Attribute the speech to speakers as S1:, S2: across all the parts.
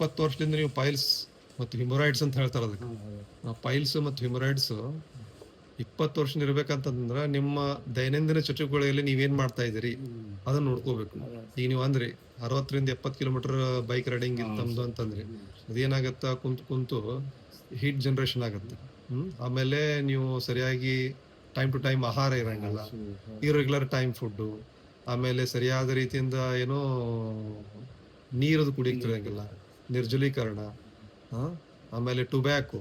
S1: ಇಪ್ಪತ್ತು ವರ್ಷದಿಂದ ನೀವು ಪೈಲ್ಸ್ ಮತ್ತು ಹಿಮೊರಾಯ್ಡ್ಸ್ ಅಂತ ಹೇಳ್ತಾರೆ ಅದಕ್ಕೆ. ಪೈಲ್ಸ್ ಮತ್ತು ಹಿಮೊರಾಯ್ಡ್ಸ್ ಇಪ್ಪತ್ತು ವರ್ಷ ಇರ್ಬೇಕಂತಂದ್ರೆ ನಿಮ್ಮ ದೈನಂದಿನ ಚಟುವಟಿಕೆಗಳಲ್ಲಿ ನೀವೇನ್ ಮಾಡ್ತಾ ಇದ್ದೀರಿ? ಅದನ್ನ ನೋಡ್ಕೋಬೇಕು. ಈಗ ನೀವು ಅಂದ್ರಿ ಅರವತ್ತರಿಂದ ಎಪ್ಪತ್ತು ಕಿಲೋಮೀಟರ್ ಬೈಕ್ ರೈಡಿಂಗ್ ಇತ್ತು ತಮ್ದು ಅಂತಂದ್ರಿ ಅದೇನಾಗತ್ತ ಕುಂತು ಕುಂತು ಹೀಟ್ ಜನರೇಷನ್ ಆಗುತ್ತೆ. ಹ್ಮ್? ಆಮೇಲೆ ನೀವು ಸರಿಯಾಗಿ ಟೈಮ್ ಟು ಟೈಮ್ ಆಹಾರ ಇರಂಗಿಲ್ಲ. ಇರೆಗ್ಯುಲರ್ ಟೈಮ್ ಫುಡ್ಡು ಆಮೇಲೆ ಸರಿಯಾದ ರೀತಿಯಿಂದ ಏನೋ ನೀರದು ಕುಡಿಯಕ್ತಿರಂಗಿಲ್ಲ ನಿರ್ಜಲೀಕರಣ? ಆಮೇಲೆ ಟೊಬ್ಯಾಕೊ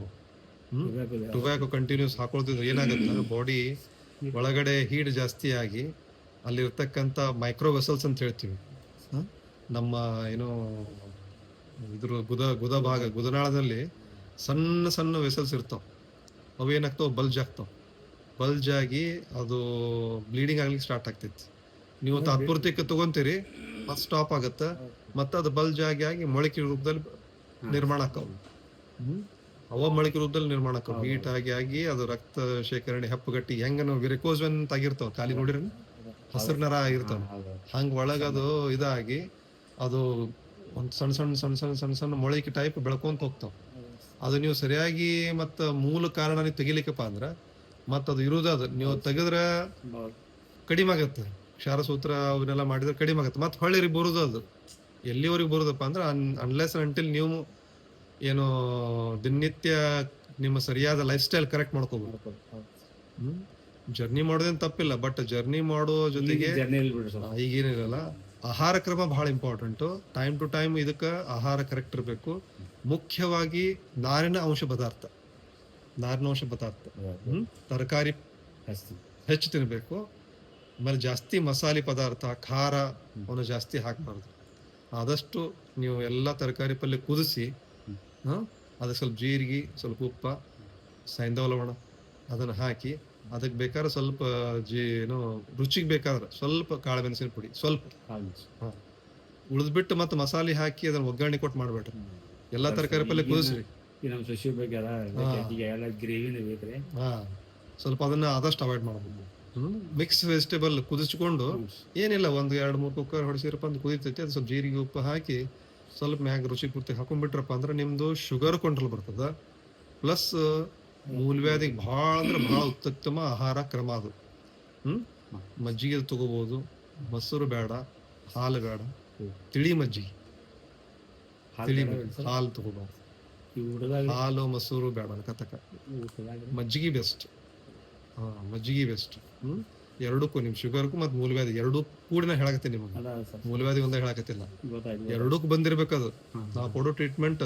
S1: ಟೊಬ್ಯಾಕೊ ಕಂಟಿನ್ಯೂಸ್ ಹಾಕೊಳ್ತಿದ್ರೆ ಏನಾಗುತ್ತೆ? ಬಾಡಿ ಒಳಗಡೆ ಹೀಟ್ ಜಾಸ್ತಿ ಆಗಿ ಅಲ್ಲಿರ್ತಕ್ಕಂಥ ಮೈಕ್ರೋ ವೆಸಲ್ಸ್ ಅಂತ ಹೇಳ್ತೀವಿ. ಹ? ನಮ್ಮ ಏನು ಇದ್ರ ಗುದ ಗುದ ಭಾಗ ಗುದನಾಳದಲ್ಲಿ ಸಣ್ಣ ಸಣ್ಣ ವೆಸಲ್ಸ್ ಇರ್ತಾವ. ಅವು ಏನಾಗ್ತಾವ? ಬಲ್ಜ್ ಆಗ್ತಾವ. ಬಲ್ಜ್ ಆಗಿ ಅದು ಬ್ಲೀಡಿಂಗ್ ಆಗ್ಲಿಕ್ಕೆ ಸ್ಟಾರ್ಟ್ ಆಗ್ತೈತಿ. ನೀವು ತಾತ್ಪೂರ್ತಿಕ ತಗೊಂತೀರಿ ಮತ್ತೆ ಸ್ಟಾಪ್ ಆಗುತ್ತೆ. ಮತ್ತೆ ಅದು ಬಲ್ಜ್ ಆಗಿ ಆಗಿ ಮೊಳಕೆ ರೂಪದಲ್ಲಿ ನಿರ್ಮಾಣ ಆಕ್ಕವು ಹ್ಮ್. ಅವ ಮೊಳಕೆ ರೂಪದಲ್ಲಿ ನಿರ್ಮಾಣ ಆಕ್ಕವು ಹೀಟ್ ಆಗಿ ಆಗಿ ಅದು ರಕ್ತ ಶೇಖರಣೆ ಹೆಪ್ಪುಗಟ್ಟಿ ಹೆಂಗ ನಾವು ವಿರಿಕೋಸ್ ಅಂತ ಆಗಿರ್ತಾವ ಖಾಲಿ ನೋಡಿರಿ ಹಸಿರ್ನರ ಆಗಿರ್ತಾವ. ಹಂಗ ಒಳಗ ಅದು ಇದಾಗಿ ಅದು ಒಂದು ಸಣ್ಣ ಸಣ್ಣ ಸಣ್ಣ ಸಣ್ಣ ಸಣ್ಣ ಸಣ್ಣ ಮೊಳಕೆ ಟೈಪ್ ಬೆಳ್ಕೊಂತ ಹೋಗ್ತಾವ. ಅದು ನೀವು ಸರಿಯಾಗಿ ಮತ್ತ ಮೂಲ ಕಾರಣ ನೀವು ತೆಗಿಲಿಕ್ಕಪ್ಪ ಅಂದ್ರ ಮತ್ತದು ಅದು ಇರುದ ಅದು. ನೀವು ತೆಗೆದ್ರ ಕಡಿಮೆ ಆಗತ್ತೆ. ಕ್ಷಾರಸೂತ್ರ ಅವನ್ನೆಲ್ಲ ಮಾಡಿದ್ರೆ ಕಡಿಮೆ ಆಗುತ್ತೆ. ಮತ್ತೆ ಹೊಳ್ಳಿ ಬರುದು ಅದು. ಎಲ್ಲಿವರೆಗೆ ಬರುದಪ್ಪ ಅಂದ್ರೆ ಅನ್ಲೆಸ್ ಅಂಟಿಲ್ ನೀವು ಏನು ದಿನನಿತ್ಯ ನಿಮ್ಮ ಸರಿಯಾದ ಲೈಫ್ ಸ್ಟೈಲ್ ಕರೆಕ್ಟ್ ಮಾಡ್ಕೋಬೇಕು ಜರ್ನಿ ಮಾಡೋದೇನು ತಪ್ಪಿಲ್ಲ ಬಟ್ ಜರ್ನಿ ಮಾಡೋ ಜೊತೆಗೆ ಈಗೇನಿರಲ್ಲ ಆಹಾರ ಕ್ರಮ ಬಹಳ ಇಂಪಾರ್ಟೆಂಟು ಟೈಮ್ ಟು ಟೈಮ್ ಇದಕ್ಕೆ ಆಹಾರ ಕರೆಕ್ಟ್ ಇರಬೇಕು. ಮುಖ್ಯವಾಗಿ ನಾರಿನ ಅಂಶ ಪದಾರ್ಥ. ನಾರಿನ ಅಂಶ ಪದಾರ್ಥ. ತರಕಾರಿ ಹೆಚ್ಚು ತಿನ್ನಬೇಕು ಆಮೇಲೆ ಜಾಸ್ತಿ ಮಸಾಲೆ ಪದಾರ್ಥ ಖಾರ ಅವನು ಜಾಸ್ತಿ ಹಾಕಬಾರ್ದು. ಆದಷ್ಟು ನೀವು ಎಲ್ಲ ತರಕಾರಿ ಪಲ್ಯ ಕುದಿಸಿ ಹಾಂ ಅದಕ್ಕೆ ಸ್ವಲ್ಪ ಜೀರಿಗೆ ಸ್ವಲ್ಪ ಉಪ್ಪ ಸೈಂಧವ ಲವಣ ಅದನ್ನ ಹಾಕಿ ಅದಕ್ಕೆ ಬೇಕಾದ್ರೆ ಸ್ವಲ್ಪ ಜೀ ಏನು ರುಚಿಗೆ ಬೇಕಾದ್ರೆ ಸ್ವಲ್ಪ ಕಾಳು ಮೆಣಸಿನ ಪುಡಿ ಸ್ವಲ್ಪ.
S2: ಹಾಂ.
S1: ಉಳಿದ್ಬಿಟ್ಟು ಮತ್ತೆ ಮಸಾಲೆ ಹಾಕಿ ಅದನ್ನ ಒಗ್ಗರಣೆ ಕೊಟ್ಟು ಮಾಡ್ಬೇಡ್ರಿ. ಎಲ್ಲ ತರಕಾರಿ ಪಲ್ಯ ಕುದಿಸ್ರಿ.
S2: ನಮ್ಮ ಸಸಿ ಬಗ್ಗೆ ಗ್ರೇವಿನೇ ಬೇಕ್ರಿ
S1: ಹಾ. ಸ್ವಲ್ಪ ಅದನ್ನ ಆದಷ್ಟು ಅವಾಯ್ಡ್ ಮಾಡ್ಬೇಕು. ಮಿಕ್ಸ್ ವೆಜಿಟೇಬಲ್ ಕುದಿಸ್ಕೊಂಡು ಏನಿಲ್ಲ ಒಂದು ಎರಡು ಮೂರು ಕುಕ್ಕರ್ ಹೊಡಿಸಿರಪ್ಪ ಅಂತ ಕುದಿತೈತಿ. ಅದು ಸ್ವಲ್ಪ ಜೀರಿಗೆ ಉಪ್ಪು ಹಾಕಿ ಸ್ವಲ್ಪ ಮ್ಯಾಗ ರುಚಿ ಪೂರ್ತಿ ಹಾಕೊಂಡ್ಬಿಟ್ರಪ್ಪ ಅಂದ್ರೆ ನಿಮ್ದು ಶುಗರ್ ಕಂಟ್ರೋಲ್ ಬರ್ತದ. ಪ್ಲಸ್ ಮೂಲವ್ಯಾಧಿಗೆ ಭಾಳ ಅಂದ್ರೆ ಭಾಳ ಉತ್ತಮ ಆಹಾರ ಕ್ರಮ ಅದು. ಹ್ಮ್? ಮಜ್ಜಿಗೆ ತಗೋಬಹುದು ಮೊಸರು ಬೇಡ ಹಾಲು ಬೇಡ. ತಿಳಿ ಮಜ್ಜಿಗೆ. ತಿಳಿ ಹಾಲು ತಗೋಬಾರ್ದು. ಹಾಲು ಮೊಸರು ಬೇಡ ಕತಕ ಮಜ್ಜಿಗೆ ಬೆಸ್ಟ್ ಮಜ್ಜಿಗೆ ಬೆಸ್ಟ್ ಹ್ಮ್? ಎರಡಕ್ಕೂ ನಿಮ್ ಶುಗರ್ಗೂ ಮತ್ತೆ ಮೂಲವ್ಯಾಧಿ ಎರಡೂ ಕೂಡ ಹೇಳಕತ್ತೀನಿ ನಿಮಗೆ. ಮೂಲವ್ಯಾಧಿ ಒಂದೇ ಹೇಳಕತ್ತಿಲ್ಲ. ಎರಡಕ್ಕೆ ಬಂದಿರ್ಬೇಕದು. ನಾವು ಕೊಡೋ ಟ್ರೀಟ್ಮೆಂಟ್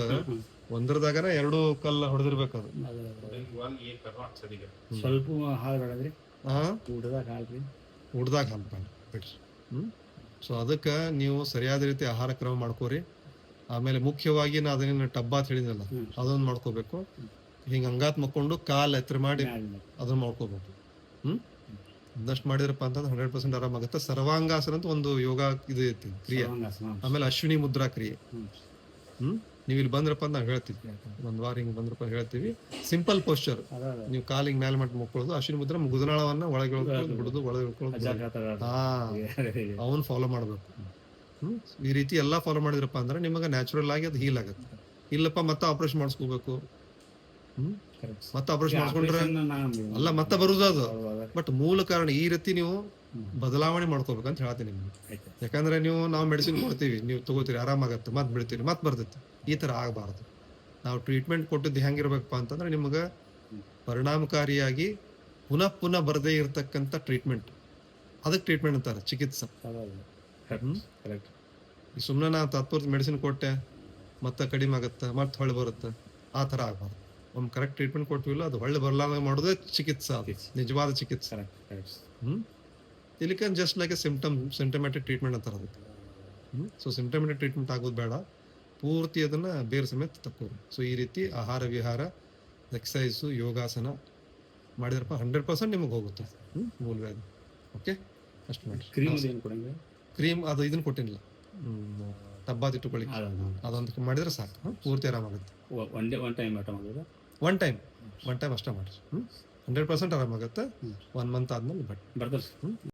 S1: ಒಂದ್ರದಾಗನ ಎರಡು ಕಲ್ಲ ಹೊಡೆದಿರ್ಬೇಕದು.
S2: ಸ್ವಲ್ಪ ಹಾಲು
S1: ಉಡ್ದಾಗ ಹಾಲು ಬಿಡ್ರಿ ಹ್ಮ್? ಸೊ ಅದಕ್ಕೆ ನೀವು ಸರಿಯಾದ ರೀತಿ ಆಹಾರ ಕ್ರಮ ಮಾಡ್ಕೋರಿ. ಆಮೇಲೆ ಮುಖ್ಯವಾಗಿ ನಾ ಅದನ್ನ ಟಬ್ಬ ಅಂತ ಹೇಳಿದ್ನಲ್ಲ ಅದೊಂದು ಮಾಡ್ಕೋಬೇಕು. ಹಿಂಗ ಹಂಗಾತ್ ಮಕ್ಕೊಂಡು ಕಾಲ್ ಎತ್ತರ ಮಾಡಿ ಅದನ್ನ ಮಾಡ್ಕೋಬೇಕು ಹ್ಮ್? ಅದಷ್ಟು ಮಾಡಿದ್ರಪ್ಪ ಅಂತಂದ್ರೆ ಹಂಡ್ರೆಡ್ ಪರ್ಸೆಂಟ್ ಆರಾಮಾಗುತ್ತೆ ಸರ್ವಾಂಗಾಸನ ಅಂತ ಒಂದು ಯೋಗ ಇದು ಐತಿ ಕ್ರಿಯೆ. ಆಮೇಲೆ ಅಶ್ವಿನಿ ಮುದ್ರಾ ಕ್ರಿಯೆ. ಹ್ಮ್. ನೀವು ಇಲ್ಲಿ ಬಂದ್ರಪ್ಪ ಅಂತ ನಾವು ಹೇಳ್ತೀವಿ ಒಂದ್ ವಾರ ಹಿಂಗ್ ಬಂದ್ರಪ್ಪ ಹೇಳ್ತೀವಿ. ಸಿಂಪಲ್ ಪೋಸ್ಚರ್ ನೀವು ಕಾಲಿಗೆ ಮೇಲೆ ಮಾಡಿ ಮುಕ್ಕೊಳ್ಳೋದು ಅಶ್ವಿನಿ ಮುದ್ರಾ ಮುಗುದನಾಳವನ್ನ ಒಳಗೆ ಬಿಡುದು ಒಳಗೆ ಹಾ. ಅವನ್ ಫಾಲೋ ಮಾಡ್ಬೇಕು. ಹ್ಮ್? ಈ ರೀತಿ ಎಲ್ಲಾ ಫಾಲೋ ಮಾಡಿದ್ರಪ್ಪ ಅಂದ್ರೆ ನಿಮಗೆ ನ್ಯಾಚುರಲ್ ಆಗಿ ಅದು ಹೀಲ್ ಆಗುತ್ತೆ. ಇಲ್ಲಪ್ಪ ಮತ್ತೆ ಆಪರೇಷನ್ ಮಾಡಿಸ್ಕೋಬೇಕು. ಮತ್ತೆ ಆಪರೇಷನ್ ಮಾಡ್ಕೊಂಡ್ರೆ ಅಲ್ಲ ಮತ್ತೆ ಬರುದು ಅದು. ಬಟ್ ಮೂಲ ಕಾರಣ ಈ ರೀತಿ ನೀವು ಬದಲಾವಣೆ ಮಾಡ್ಕೋಬೇಕು ಅಂತ ಹೇಳ್ತೀನಿ ನಿಮ್ಗೆ ಯಾಕಂದ್ರೆ ನೀವು ನಾವು ಮೆಡಿಸಿನ್ ಕೊಡ್ತೀವಿ ನೀವು ತಗೋತೀರಿ ಆರಾಮಾಗತ್ತೆ ಮತ್ತೆ ಬಿಡ್ತೀರಿ ಮತ್ತೆ ಬರ್ತೈತಿ. ಈ ತರ ಆಗಬಾರದು. ನಾವು ಟ್ರೀಟ್ಮೆಂಟ್ ಕೊಟ್ಟಿದ್ದು ಹೆಂಗಿರ್ಬೇಕಪ್ಪ ಅಂತಂದ್ರೆ ನಿಮ್ಗೆ ಪರಿಣಾಮಕಾರಿಯಾಗಿ ಪುನಃ ಪುನಃ ಬರದೇ ಇರತಕ್ಕಂಥ ಟ್ರೀಟ್ಮೆಂಟ್ ಅದಕ್ಕೆ ಟ್ರೀಟ್ಮೆಂಟ್ ಅಂತಾರೆ ಚಿಕಿತ್ಸೆ. ಸುಮ್ಮನೆ ನಾ ತಾತ್ಪೂರ್ತಿ ಮೆಡಿಸಿನ್ ಕೊಟ್ಟೆ ಮತ್ತೆ ಕಡಿಮೆ ಆಗುತ್ತೆ ಮತ್ತೆ ಹೊಳೆ ಬರುತ್ತೆ ಆ ಥರ ಆಗಬಾರ್ದು. ಒಂದು ಕರೆಕ್ಟ್ ಟ್ರೀಟ್ಮೆಂಟ್ ಕೊಡ್ತೀವಿಲ್ಲ ಅದು ಹೊಳ್ಳಿ ಬರಲಾರ್ದಂಗ ಮಾಡೋದೇ ಚಿಕಿತ್ಸೆ ಅದು ನಿಜವಾದ ಚಿಕಿತ್ಸೆ. ಹ್ಞೂ ಇಲ್ಲಿಕನ್ just like a symptom symptomatic treatment ಅಂತಾರೆ ಅದಕ್ಕೆ ಸೊ ಸಿಂಟಮೆಟಿಕ್ ಟ್ರೀಟ್ಮೆಂಟ್ ಆಗೋದು ಬೇಡ. ಪೂರ್ತಿ ಅದನ್ನ ಬೇರೆ ಸಮೇತ ತಕ್ಕೋರಿ ಸೊ ಈ ರೀತಿ ಆಹಾರ ವಿಹಾರ ಎಕ್ಸಸೈಸು ಯೋಗಾಸನ ಮಾಡಿದ್ರಪ್ಪ ಹಂಡ್ರೆಡ್ ಪರ್ಸೆಂಟ್ ನಿಮಗೆ ಹೋಗುತ್ತೆ. ಹ್ಞೂ ಮೂಲವ್ಯಾಧಿ ಓಕೆ ಅಷ್ಟು ಮಾಡಿ.
S2: ಕ್ರೀಮ್ ಏನು
S1: ಕ್ರೀಮ್ ಅದು ಇದನ್ನ ಕೊಟ್ಟಿಲ್ಲ ಡಬ್ಬಾದಿಟ್ಟುಕೊಳ್ಳಿ ಅದೊಂದು ಮಾಡಿದ್ರೆ ಸಾಕು? ಪೂರ್ತಿ ಆರಾಮಾಗುತ್ತೆ.
S2: ಒನ್ ಡೇ ಒನ್ ಟೈಮ್ ಆಟ ಮಾಡೋದು
S1: ಒನ್ ಟೈಮ್ ಒನ್ ಟೈಮ್ ಅಷ್ಟೇ ಮಾಡಿರಿ ಹ್ಞೂ ಹಂಡ್ರೆಡ್ ಪರ್ಸೆಂಟ್ ಆರಾಮಾಗುತ್ತೆ. ಒನ್ ಮಂತ್ ಆದ್ಮೇಲೆ ಬಟ್
S2: ಬರ್ತದೆ